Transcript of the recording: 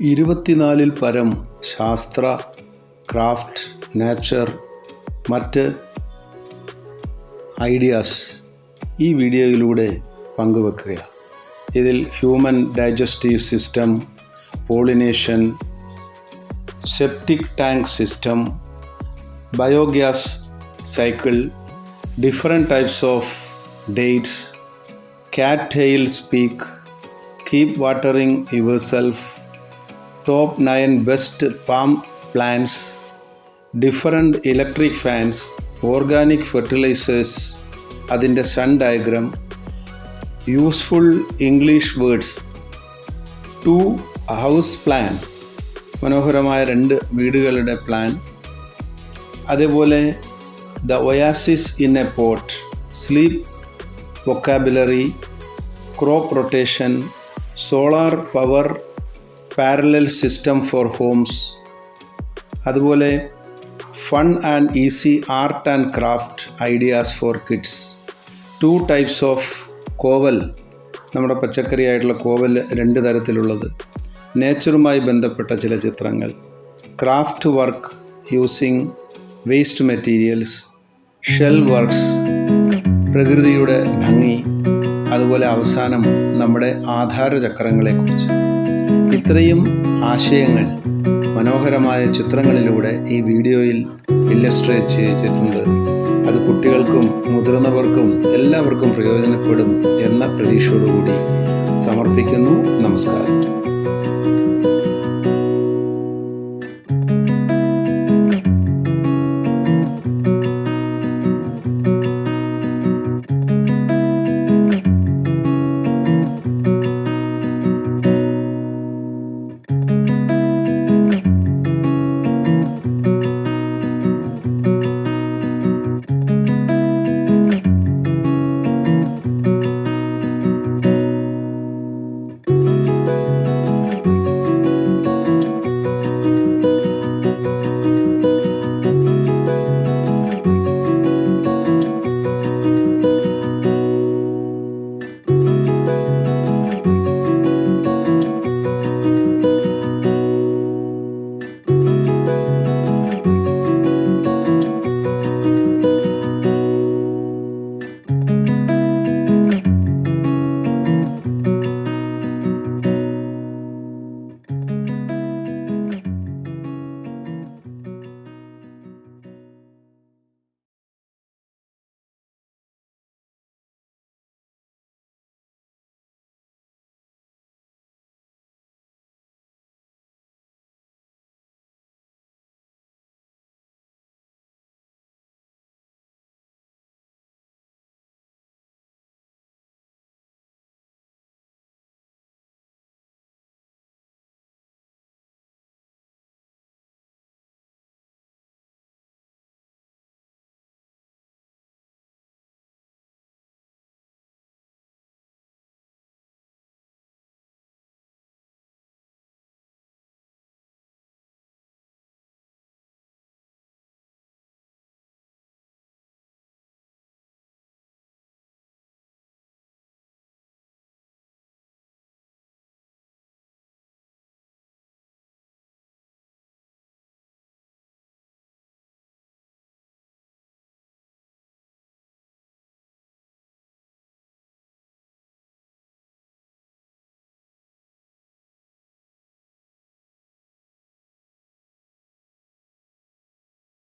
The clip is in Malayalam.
ഇരുപത്തിനാലിൽ പരം ശാസ്ത്ര ക്രാഫ്റ്റ് നേച്ചർ മറ്റ് ഐഡിയാസ് ഈ വീഡിയോയിലൂടെ പങ്കുവെക്കുകയാണ്. ഇതിൽ human digestive system pollination septic tank system biogas cycle different types of dates cat hail speak keep watering your yourself top 9 best palm plants different electric fans organic fertilisers അതിന്റെ sun diagram useful English words two house plan മനോഹരമായ രണ്ട് വീടുകളുടെ പ്ലാൻ അതേപോലെ the oasis in a pot sleep vocabulary crop rotation solar power parallel system for homes. അതുപോലെ fun and easy art and craft ideas for kids. Two types of കോവൽ നമ്മുടെ പച്ചക്കറി ആയിട്ടുള്ള കോവൽ രണ്ട് തരത്തിലുള്ളത്. നേച്ചറുമായി ബന്ധപ്പെട്ട ചില ചിത്രങ്ങൾ. Craft work using waste materials shell works പ്രകൃതിയുടെ ഭംഗി അതുപോലെ അവസാനം നമ്മുടെ ആധാരചക്രങ്ങളെക്കുറിച്ച്. ഇത്രയും ആശയങ്ങൾ മനോഹരമായ ചിത്രങ്ങളിലൂടെ ഈ വീഡിയോയിൽ ഇല്ലസ്ട്രേറ്റ് ചെയ്തിട്ടുണ്ട്. അത് കുട്ടികൾക്കും മുതിർന്നവർക്കും എല്ലാവർക്കും പ്രയോജനപ്പെടും എന്ന പ്രതീക്ഷയോടുകൂടി സമർപ്പിക്കുന്നു. നമസ്കാരം.